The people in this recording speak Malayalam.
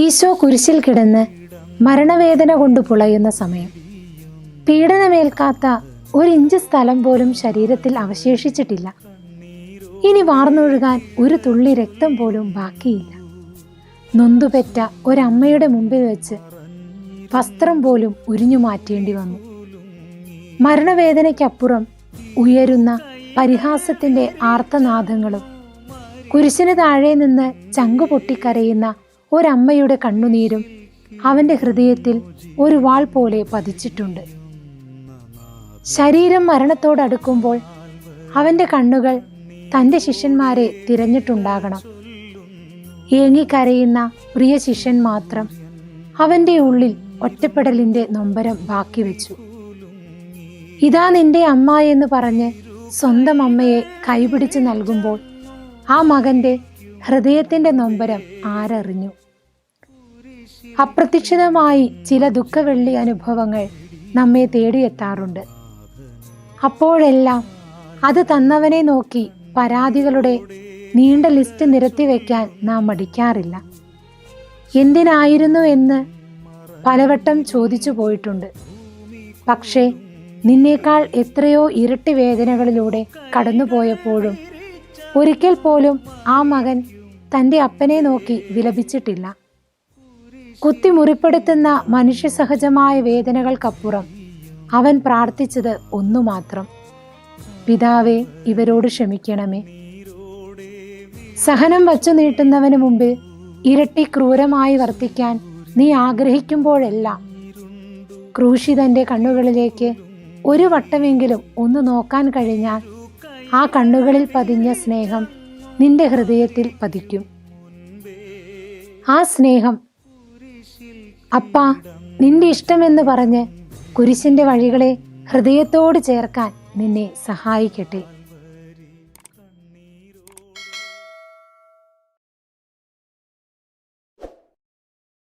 ഈശോ കുരിശിൽ കിടന്ന് മരണവേദന കൊണ്ട് പുളയുന്ന സമയം. പീഡനമേൽക്കാത്ത ഒരു ഇഞ്ച് സ്ഥലം പോലും ശരീരത്തിൽ അവശേഷിച്ചിട്ടില്ല. ഇനി വാർന്നൊഴുകാൻ ഒരു തുള്ളി രക്തം പോലും ബാക്കിയില്ല. നൊന്തുപെറ്റ ഒരമ്മയുടെ മുമ്പിൽ വെച്ച് വസ്ത്രം പോലും ഉരിഞ്ഞു മാറ്റേണ്ടി വന്നു. മരണവേദനയ്ക്കപ്പുറം ഉയരുന്ന പരിഹാസത്തിന്റെ ആർത്തനാദങ്ങളും കുരിശിന് താഴെ നിന്ന് ചങ്കു പൊട്ടിക്കരയുന്ന ഒരമ്മയുടെ കണ്ണുനീരും അവന്റെ ഹൃദയത്തിൽ ഒരു വാൾ പോലെ പതിച്ചിട്ടുണ്ട്. ശരീരം മരണത്തോടടുക്കുമ്പോൾ അവന്റെ കണ്ണുകൾ തന്റെ ശിഷ്യന്മാരെ തിരഞ്ഞിട്ടുണ്ടാകണം. ഏങ്ങിക്കരയുന്ന പ്രിയ ശിഷ്യൻ മാത്രം അവന്റെ ഉള്ളിൽ ഒറ്റപ്പെടലിന്റെ നൊമ്പരം ബാക്കി വെച്ചു. ഇതാ നിന്റെ അമ്മ എന്ന് പറഞ്ഞ് സ്വന്തം അമ്മയെ കൈപിടിച്ച് നൽകുമ്പോൾ ആ മകന്റെ ഹൃദയത്തിന്റെ നൊമ്പരം ആരറിഞ്ഞു. അപ്രതീക്ഷിതമായി ചില ദുഃഖവെള്ളി അനുഭവങ്ങൾ നമ്മെ തേടിയെത്താറുണ്ട്. അപ്പോഴെല്ലാം അത് തന്നവനെ നോക്കി പരാതികളുടെ നീണ്ട ലിസ്റ്റ് നിരത്തി വയ്ക്കാൻ നാം മടിക്കാറില്ല. എന്തിനായിരുന്നു എന്ന് പലവട്ടം ചോദിച്ചു പോയിട്ടുണ്ട്. പക്ഷേ നിന്നേക്കാൾ എത്രയോ ഇരട്ടി വേദനകളിലൂടെ കടന്നുപോയപ്പോഴും ഒരിക്കൽ പോലും ആ മകൻ തന്റെ അപ്പനെ നോക്കി വിലപിച്ചിട്ടില്ല. കുത്തി കുത്തിമുറിപ്പെടുത്തുന്ന മനുഷ്യസഹജമായ വേദനകൾക്കപ്പുറം അവൻ പ്രാർത്ഥിച്ചത് ഒന്നു മാത്രം പിതാവെ ഇവരോട് ക്ഷമിക്കണമേ. സഹനം വച്ചു നീട്ടുന്നവന് മുമ്പിൽ ഇരട്ടി ക്രൂരമായി വർത്തിക്കാൻ നീ ആഗ്രഹിക്കുമ്പോഴെല്ലാം ക്രൂശിതന്റെ കണ്ണുകളിലേക്ക് ഒരു വട്ടമെങ്കിലും ഒന്ന് നോക്കാൻ കഴിഞ്ഞാൽ ആ കണ്ണുകളിൽ പതിഞ്ഞ സ്നേഹം നിന്റെ ഹൃദയത്തിൽ പതിക്കും. ആ സ്നേഹം അപ്പാ നിന്റെ ഇഷ്ടമെന്ന് പറഞ്ഞ് കുരിശിന്റെ വഴികളെ ഹൃദയത്തോട് ചേർക്കാൻ നിന്നെ സഹായിക്കട്ടെ.